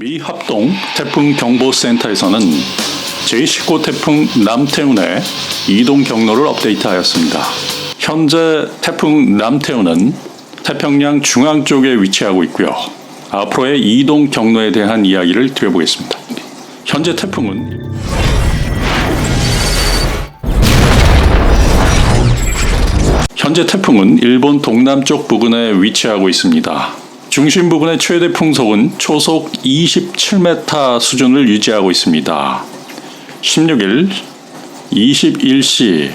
미 합동 태풍 경보센터에서는 제19 태풍 남태운의 이동 경로를 업데이트하였습니다. 현재 태풍 남태운은 태평양 중앙 쪽에 위치하고 있고요. 앞으로의 이동 경로에 대한 이야기를 드려보겠습니다. 현재 태풍은 현재 태풍은 일본 동남쪽 부근에 위치하고 있습니다. 중심 부근의 최대 풍속은 초속 27m 수준을 유지하고 있습니다. 16일 21시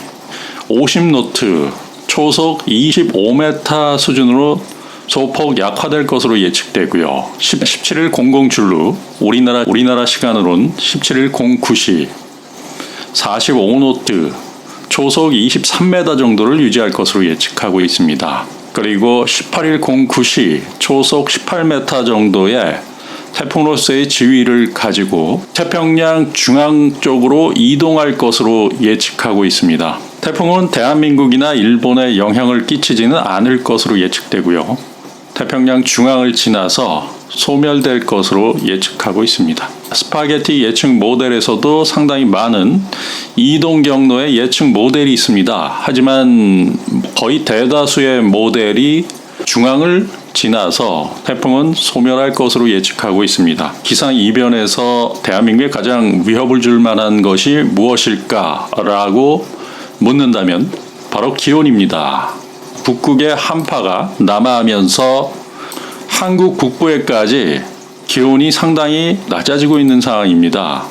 50노트 초속 25m 수준으로 소폭 약화될 것으로 예측되고요. 17일 00 줄루 우리나라 우리나라 시간으론 17일 09시 45노트 초속 23m 정도를 유지할 것으로 예측하고 있습니다. 그리고 18일 09시 초속 18m 정도의 태풍으로서의 지위를 가지고 태평양 중앙 쪽으로 이동할 것으로 예측하고 있습니다. 태풍은 대한민국이나 일본에 영향을 끼치지는 않을 것으로 예측되고요. 태평양 중앙을 지나서 소멸될 것으로 예측하고 있습니다. 스파게티 예측 모델에서도 상당히 많은 이동 경로의 예측 모델이 있습니다. 하지만 거의 대다수의 모델이 중앙을 지나서 태풍은 소멸할 것으로 예측하고 있습니다. 기상 이변에서 대한민국에 가장 위협을 줄 만한 것이 무엇일까라고 묻는다면 바로 기온입니다. 북극의 한파가 남하하면서 한국 북부에까지 기온이 상당히 낮아지고 있는 상황입니다.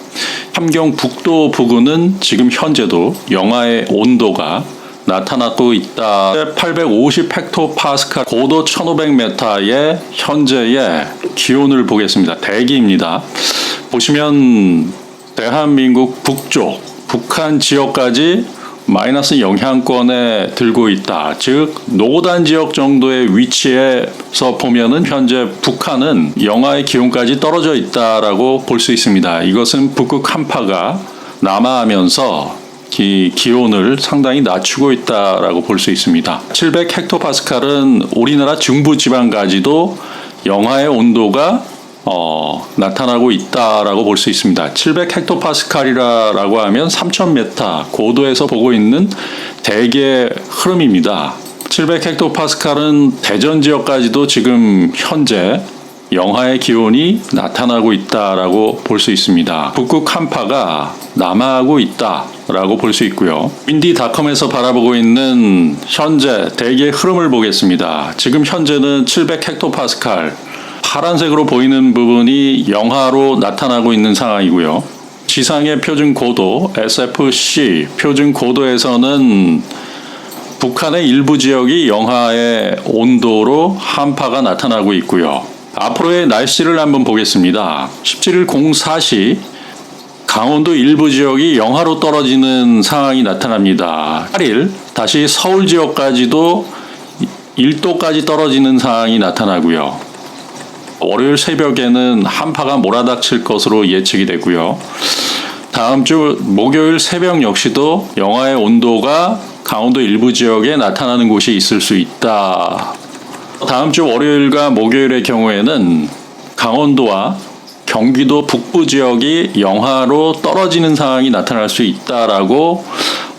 함경 북도 부근은 지금 현재도 영하의 온도가 나타나고 있다. 850 헥토파스칼 고도 1500m의 현재의 기온을 보겠습니다. 대기입니다. 보시면 대한민국 북쪽 북한 지역까지 마이너스 영향권에 들고 있다. 즉 노단 지역 정도의 위치에서 보면은 현재 북한은 영하의 기온까지 떨어져 있다라고 볼 수 있습니다. 이것은 북극 한파가 남하하면서 기, 기온을 상당히 낮추고 있다라고 볼 수 있습니다. 700 헥토파스칼은 우리나라 중부 지방까지도 영하의 온도가 어, 나타나고 있다라고 볼 수 있습니다. 700 헥토파스칼이라고 하면 3,000m 고도에서 보고 있는 대기의 흐름입니다. 700 헥토파스칼은 대전 지역까지도 지금 현재 영하의 기온이 나타나고 있다라고 볼 수 있습니다. 북극 한파가 남하하고 있다라고 볼 수 있고요. 윈디닷컴에서 바라보고 있는 현재 대기의 흐름을 보겠습니다. 지금 현재는 700 헥토파스칼 파란색으로 보이는 부분이 영하로 나타나고 있는 상황이고요. 지상의 표준 고도 SFC 표준 고도에서는 북한의 일부 지역이 영하의 온도로 한파가 나타나고 있고요. 앞으로의 날씨를 한번 보겠습니다. 17일 04시 강원도 일부 지역이 영하로 떨어지는 상황이 나타납니다. 8일 다시 서울 지역까지도 1도까지 떨어지는 상황이 나타나고요. 월요일 새벽에는 한파가 몰아닥칠 것으로 예측이 되고요. 다음 주 목요일 새벽 역시도 영하의 온도가 강원도 일부 지역에 나타나는 곳이 있을 수 있다. 다음 주 월요일과 목요일의 경우에는 강원도와 경기도 북부 지역이 영하로 떨어지는 상황이 나타날 수 있다라고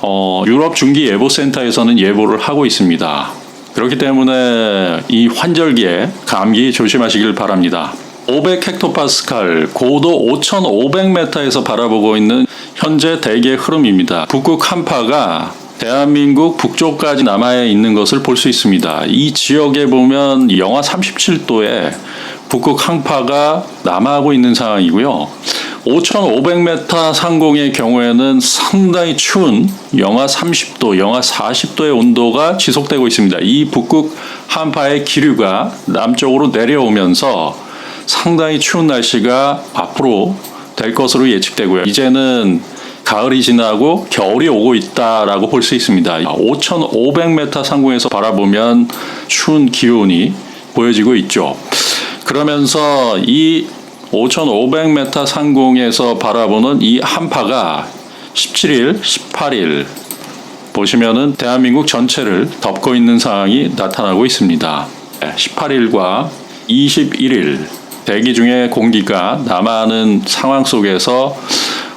어, 유럽 중기 예보센터에서는 예보를 하고 있습니다. 그렇기 때문에 이 환절기에 감기 조심하시길 바랍니다. 500 헥토파스칼 고도 5,500m에서 바라보고 있는 현재 대기의 흐름입니다. 북극 한파가 대한민국 북쪽까지 남아 있는 것을 볼 수 있습니다. 이 지역에 보면 영하 37도에 북극 한파가 남하하고 있는 상황이고요. 5,500m 상공의 경우에는 상당히 추운 영하 30도, 영하 40도의 온도가 지속되고 있습니다. 이 북극 한파의 기류가 남쪽으로 내려오면서 상당히 추운 날씨가 앞으로 될 것으로 예측되고요. 이제는 가을이 지나고 겨울이 오고 있다라고 볼 수 있습니다. 5,500m 상공에서 바라보면 추운 기온이 보여지고 있죠. 그러면서 이 5,500m 상공에서 바라보는 이 한파가 17일, 18일 보시면은 대한민국 전체를 덮고 있는 상황이 나타나고 있습니다. 18일과 21일 대기 중에 공기가 남하하는 상황 속에서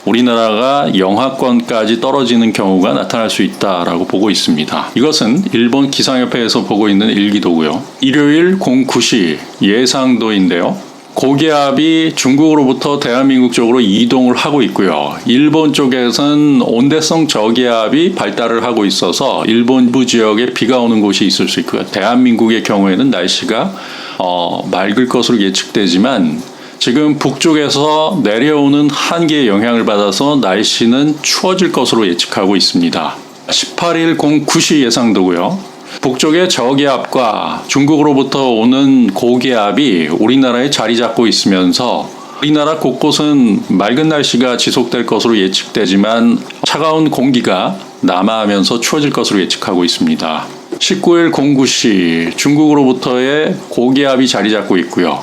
우리나라가 영하권까지 떨어지는 경우가 나타날 수 있다라고 보고 있습니다. 이것은 일본 기상협회에서 보고 있는 일기도고요. 일요일 09시 예상도인데요. 고기압이 중국으로부터 대한민국 쪽으로 이동을 하고 있고요. 일본 쪽에서는 온대성 저기압이 발달을 하고 있어서 일본부 지역에 비가 오는 곳이 있을 수 있고요. 대한민국의 경우에는 날씨가 어, 맑을 것으로 예측되지만 지금 북쪽에서 내려오는 한기의 영향을 받아서 날씨는 추워질 것으로 예측하고 있습니다. 18일 09시 예상도고요. 북쪽의 저기압과 중국으로부터 오는 고기압이 우리나라에 자리 잡고 있으면서 우리나라 곳곳은 맑은 날씨가 지속될 것으로 예측되지만 차가운 공기가 남하하면서 추워질 것으로 예측하고 있습니다. 19일 09시 중국으로부터의 고기압이 자리 잡고 있고요.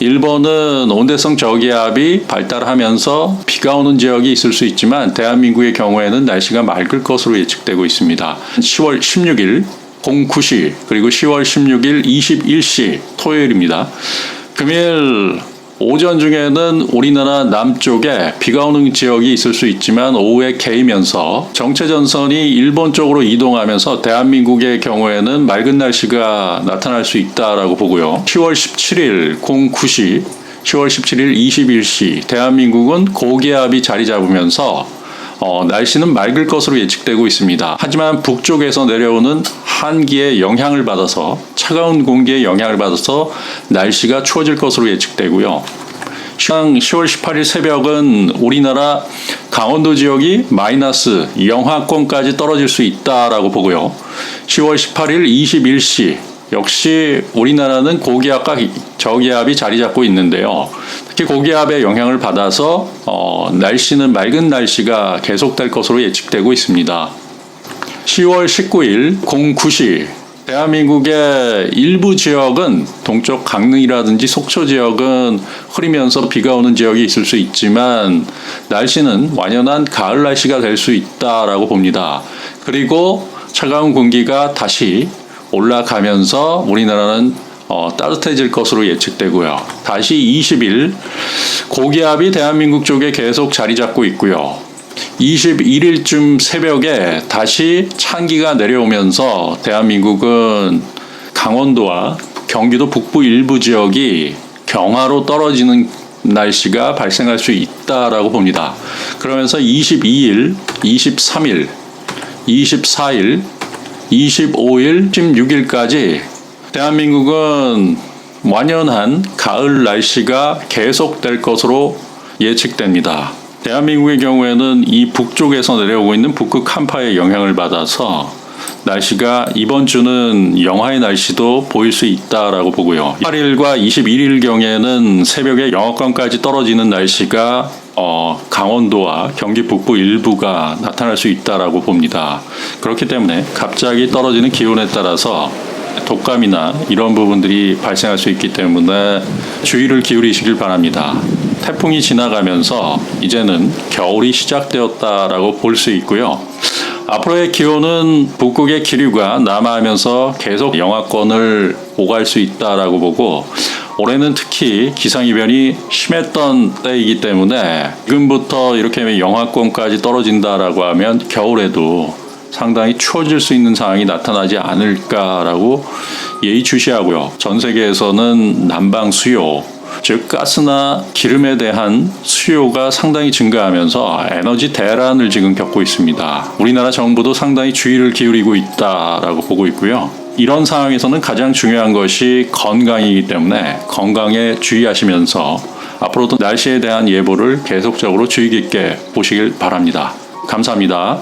일본은 온대성 저기압이 발달하면서 비가 오는 지역이 있을 수 있지만 대한민국의 경우에는 날씨가 맑을 것으로 예측되고 있습니다. 10월 16일 09시 그리고 10월 16일 21시 토요일입니다. 금일 오전 중에는 우리나라 남쪽에 비가 오는 지역이 있을 수 있지만 오후에 개이면서 정체 전선이 일본 쪽으로 이동하면서 대한민국의 경우에는 맑은 날씨가 나타날 수 있다라고 보고요. 10월 17일 09시 10월 17일 21시 대한민국은 고기압이 자리 잡으면서 어, 날씨는 맑을 것으로 예측되고 있습니다. 하지만 북쪽에서 내려오는 한기의 영향을 받아서 차가운 공기의 영향을 받아서 날씨가 추워질 것으로 예측되고요. 시황 10월 18일 새벽은 우리나라 강원도 지역이 마이너스 영하권까지 떨어질 수 있다라고 보고요. 10월 18일 21시 역시 우리나라는 고기압과 저기압이 자리 잡고 있는데요. 특히 고기압의 영향을 받아서 어, 날씨는 맑은 날씨가 계속될 것으로 예측되고 있습니다. 10월 19일 09시 대한민국의 일부 지역은 동쪽 강릉이라든지 속초 지역은 흐리면서 비가 오는 지역이 있을 수 있지만 날씨는 완연한 가을 날씨가 될 수 있다라고 봅니다. 그리고 차가운 공기가 다시 올라가면서 우리나라는 어, 따뜻해질 것으로 예측되고요. 다시 20일 고기압이 대한민국 쪽에 계속 자리 잡고 있고요. 21일쯤 새벽에 다시 찬기가 내려오면서 대한민국은 강원도와 경기도 북부 일부 지역이 경화로 떨어지는 날씨가 발생할 수 있다라고 봅니다. 그러면서 22일, 23일, 24일, 25일, 16일까지 대한민국은 완연한 가을 날씨가 계속될 것으로 예측됩니다. 대한민국의 경우에는 이 북쪽에서 내려오고 있는 북극 한파의 영향을 받아서 날씨가 이번 주는 영하의 날씨도 보일 수 있다라고 보고요. 8일과 21일 경에는 새벽에 영하권까지 떨어지는 날씨가 어, 강원도와 경기 북부 일부가 나타날 수 있다라고 봅니다. 그렇기 때문에 갑자기 떨어지는 기온에 따라서 독감이나 이런 부분들이 발생할 수 있기 때문에 주의를 기울이시길 바랍니다. 태풍이 지나가면서 이제는 겨울이 시작되었다라고 볼 수 있고요. 앞으로의 기온은 북극의 기류가 남하하면서 계속 영하권을 오갈 수 있다라고 보고 올해는 특히 기상이변이 심했던 때이기 때문에 지금부터 이렇게 영하권까지 떨어진다라고 하면 겨울에도 상당히 추워질 수 있는 상황이 나타나지 않을까라고 예의주시하고요. 전 세계에서는 난방 수요, 즉 가스나 기름에 대한 수요가 상당히 증가하면서 에너지 대란을 지금 겪고 있습니다. 우리나라 정부도 상당히 주의를 기울이고 있다라고 보고 있고요. 이런 상황에서는 가장 중요한 것이 건강이기 때문에 건강에 주의하시면서 앞으로도 날씨에 대한 예보를 계속적으로 주의 깊게 보시길 바랍니다. 감사합니다.